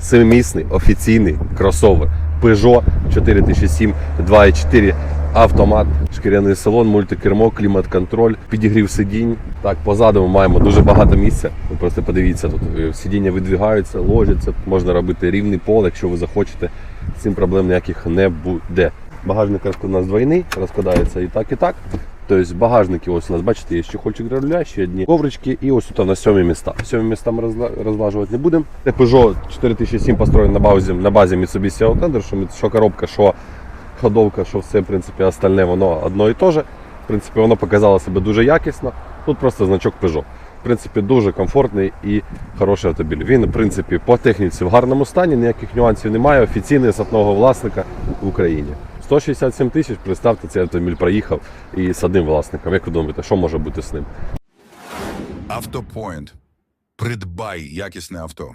семимісний офіційний кросовер Peugeot 4007 2.4 автомат, шкіряний салон, мультикермо, клімат-контроль, підігрів сидінь. Так, позаду ми маємо дуже багато місця. Ви просто подивіться, тут е, сидіння видвигаються, ложаться, можна робити рівний пол, якщо ви захочете. З цим проблем ніяких не буде. Багажник у нас двойний, розкладається і так, і так. Тобто багажники, ось у нас, бачите, є щухольчик для руля, ще одні коврички і ось тут у нас сьомі міста. Сьомі міста ми розлажувати не будемо. Це Peugeot 4007 построєний на базі, на базі Mitsubishi Outlander, що, що коробка, що ходовка, що все, в принципі, остальне воно одно і те же. В принципі, воно показало себе дуже якісно. Тут просто значок Peugeot. В принципі, дуже комфортний і хороший автомобіль. Він, в принципі, по техніці в гарному стані, ніяких нюансів немає. Офіційний з одного власника в Україні. 167 тисяч, представте, цей автомобіль проїхав і з одним власником. Як ви думаєте, що може бути з ним? Автопоінт. Придбай якісне авто.